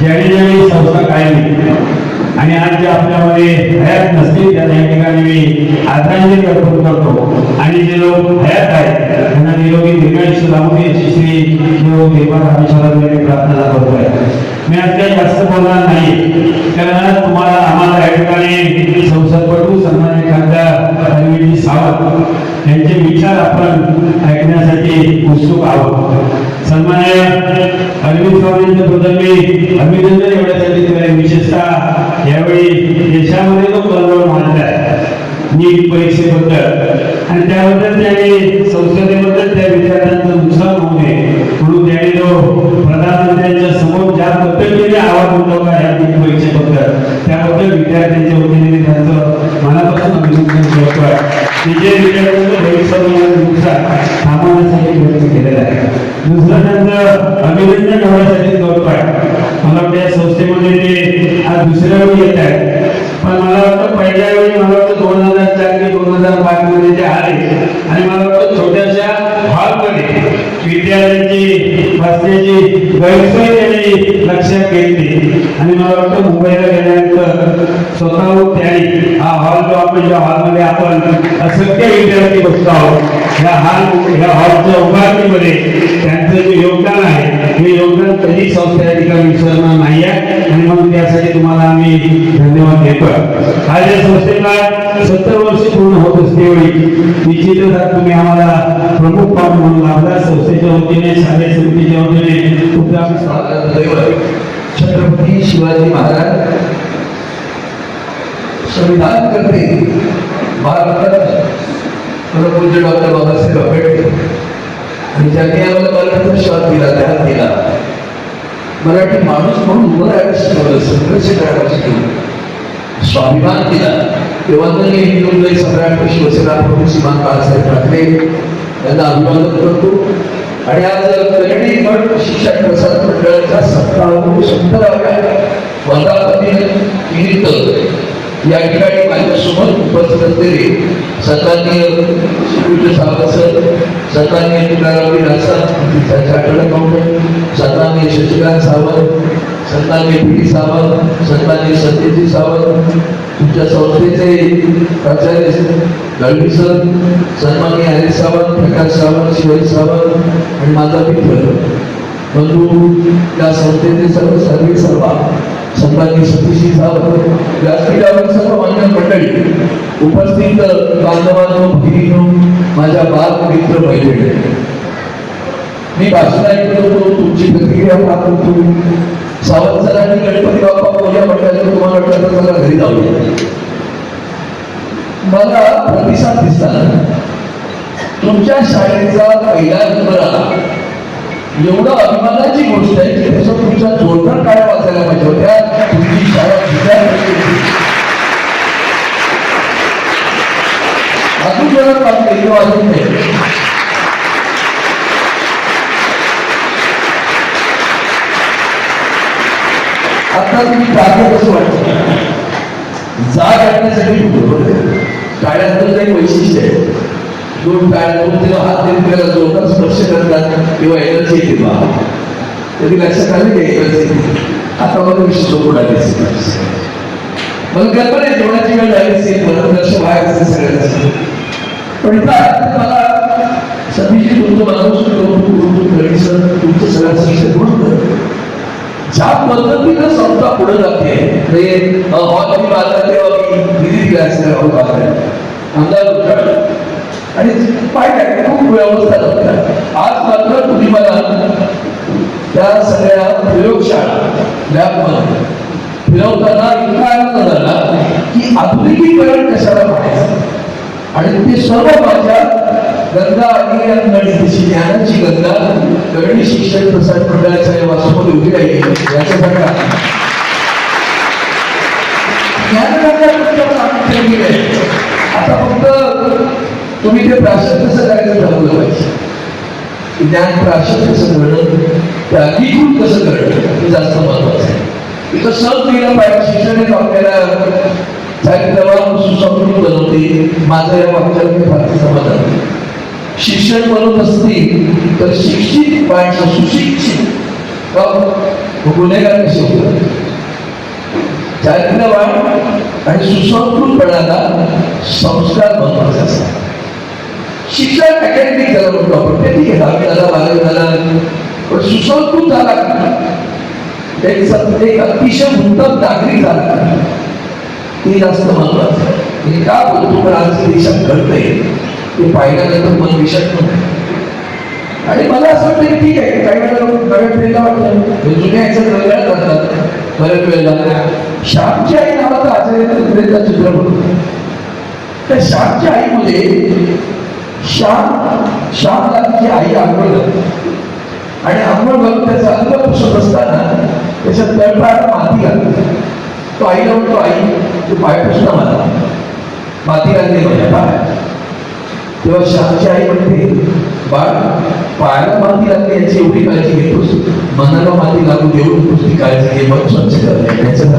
ज्यावेळी ज्यावेळी संस्था काढली आणि आज जे आपल्यामध्ये हयात नसतील त्या या ठिकाणी मी आदरांजली अर्पण करतो. आणि जे लोक हयात आहेत त्यांना निरोगी दीर्घायुष्य लाभू दे अशी श्री देव देवा रामेश्वरांनी प्रार्थना करतोय. मी आज काही जास्त बोलणार नाही कारण तुम्हाला आम्हाला या ठिकाणी संसदपटू सन्मान्य खासदार अरविंद सावंत यांचे विचार आपण ऐकण्यासाठी उत्सुक आहोत. सन्मान्य अरविंद मी अभिनंदन एवढ्यासाठी विशेषतः यावेळी देशामध्ये तो मांडलाय नीट परीक्षेबद्दल. आणि त्याबद्दल संसदेबद्दल त्या विद्यार्थ्यांचं नुकसान होऊ नये. म्हणून तो प्रधानमंत्र्यांच्या समोर ज्या पद्धतीने आवाज उठवला या नीट परीक्षेबद्दल. त्याबद्दल विद्यार्थ्यांच्या वतीने त्यांचं मनापासून अभिनंदन करतोय विजय विद्यार्थ्यांचं नुकसान थांबवण्यासाठी प्रयत्न केलेला आहे. दुसरं त्यांचं अभिनंदन होण्यासाठी करतोय मला वाटतं या संस्थेमध्ये ते हा दुसऱ्या वेळी येत आहे पण मला वाटतं पहिल्या वेळी मला वाटतं दोन हजार चार ते दोन हजार पाच मध्ये ते आले. आणि मला वाटतं छोट्याशा हॉलमध्ये विद्यार्थ्यांची बसण्याची गैरसोय त्यांनी लक्षात घेतली. आणि मला वाटतं मुंबईला गेल्यानंतर स्वतःहून त्यांनी हा हॉल आपण ज्या हॉलमध्ये आपण असंख्य विद्यार्थी बसतो आहोत. ह्या हॉल ह्या हॉलच्या उभारणीमध्ये त्यांचं जे योगदान आहे हे योगदान कधी संस्था या ठिकाणी विसरणार नाही आहे. आणि म्हणून त्यासाठी तुम्हाला आम्ही धन्यवाद देतो. आज या संस्थेला सत्तर वर्ष पूर्ण होत असते निश्चितच तुम्ही आम्हाला प्रमुख पाहून म्हणून लाभला. संस्थेच्या वतीने शालेय समितीच्या वतीने तुमचं आम्ही छत्रपती शिवाजी महाराज संविधान करते. भारतात पूज्य डॉक्टर बाबासाहेब आंबेडकर आणि ज्यांनी आम्हाला मराठीचा श्वास दिला ध्यान दिला. मराठी माणूस म्हणून उभं राहायला शिकवलं संघर्ष करायला शिकवलं. स्वाभिमान दिला. तेव्हा त्यांनी हिंदू सम्राट शिवसेना प्रमुख श्रीमान बाळासाहेब ठाकरे यांना अभिवादन करतो. आणि आज कल्याणी मठ शिक्षण प्रसार मंडळाच्या सत्तावन्न सत्तराव्या वर्धापती निमित्त या ठिकाणी माझ्यासोबत उपस्थित असलेले सन्माननीय श्रीकृष्ण सावंत सर सन्माननीय तुकाराम राजसाहेब चार्टर्ड अकाउंटंट सन्माननीय शशिकांत सावंत सन्माननीय पी डी सावंत सन्माननीय सत्यजी सावंत तुमच्या संस्थेचे प्राचार्य गळवी सर सन्माननीय हरीश सावंत प्रकाश सावंत शिवाजी सावंत आणि माझा मित्र. बंधू त्या संस्थेचे सर्व सर्वे सर्वा सन्माननीय सतीशी सावंत व्यासपीठावर सर्व मान्य मंडळी उपस्थित बांधवांनो भगिनीनो माझ्या बाल मित्र मैत्रिणी मी भाषण ऐकतो तुमची प्रतिक्रिया पाहत होतो. सावंत सरांनी गणपती बाप्पा बोलल्या म्हटल्याचं तुम्हाला वाटलं तर मला घरी जाऊ मला प्रतिसाद दिसला तुमच्या शाळेचा पहिला नंबर आला. एवढं अभिमानाची गोष्ट आहे की त्याचं तुमच्या जोरदार काय वाचायला पाहिजे होत्या. तुमची शाळा अजून जोरात काम केलं अजून नाही. आता तुम्ही जागे कसं वाटतं? जाग आणण्यासाठी टाळ्यातलं काही वैशिष्ट्य आहे. दोन टाळ्या दोन तेव्हा हात देऊन त्याला जोरदार स्पर्श करतात किंवा एनर्जी येते बा. कधी लक्षात आले की एनर्जी आता मला विषय विशेष पुढे मला कल्पना आहे जेवणाची वेळ झाली असेल परत लक्ष बाहेर असेल सगळ्यांचं पण इथं मला सतीशी तुमचं माणूस तुमचं कौतुक सर. तुमचं सगळ्या शिक्षण म्हणून ज्या पद्धतीनं संस्था पुढे जाते म्हणजे हॉल मी बाजार तेव्हा मी दिली क्लास असेल हॉल बाजार आमदार आणि पाहिजे खूप व्यवस्था होत्या आज मात्र तुम्ही मला त्या सगळ्या प्रयोगशाळा लॅबमध्ये फिरवताना इतका आनंद झाला की आधुनिकीकरण कशाला पाहायचं आणि ते सर्व माझ्या गंगा आणि गणितीची ज्ञानाची गंगा गणित शिक्षण प्रसार मंडळाच्या या वास्तूमध्ये उभी राहिली याच्यासाठी आहे. ज्ञानगंगा तुमच्यावर आम्ही आता फक्त तुम्ही ते प्राशन कसं करायचं ठरवलं पाहिजे ज्ञान प्राशन कसं करणं ते कसं करणं हे जास्त महत्वाचं आहे. इथं सण दिलं पाहिजे शिक्षण आपल्याला साहित्य सुसंस्कृत बनवते माझं या वाक्याला मी फारसे समाधान शिक्षण बनवत असतील तर शिक्षित माणसं सुशिक्षित. गुन्हेगार कसे होतात? चारित्र्यवान आणि सुसंस्कृतपणाला संस्कार महत्त्वाचा असतात. शिक्षण अकॅडमिक झालं म्हणतो आपण. ते ठीक आहे दहावी झाला बारावी झाला पण सुसंस्कृत झाला. त्यांचा एक अतिशय उत्तम नागरिक झाला. ते जास्त महत्वाचं आहे. मी का बोलतो? पण आज देशात घडतंय. ते पाहिल्यानंतर मन विषट आणि मला असं वाटतं की ठीक आहे. काही वेळेला बऱ्याच वेळेला वाटतं हे जुन्या ह्याच्यात रंगाळ करतात. बऱ्याच वेळेला श्यामची आई नावाचा आचार्य चित्रपट त्या श्यामच्या आईमध्ये श्याम श्याम गांधीची आई आंघोळ आणि आंघोळ घालून त्याचा अंग पुसत असताना त्याच्या तळपायाला माती घालते तो आईला म्हणतो आई तू पाय पुसला मला. माती घालते माझ्या पायात. तेव्हा श्यामची आई म्हणते बाळ पायाला माती लागते याची एवढी काळजी घेतोस? मनाला माती लागू देऊन तुझी काळजी घे मन स्वच्छ करणे याचं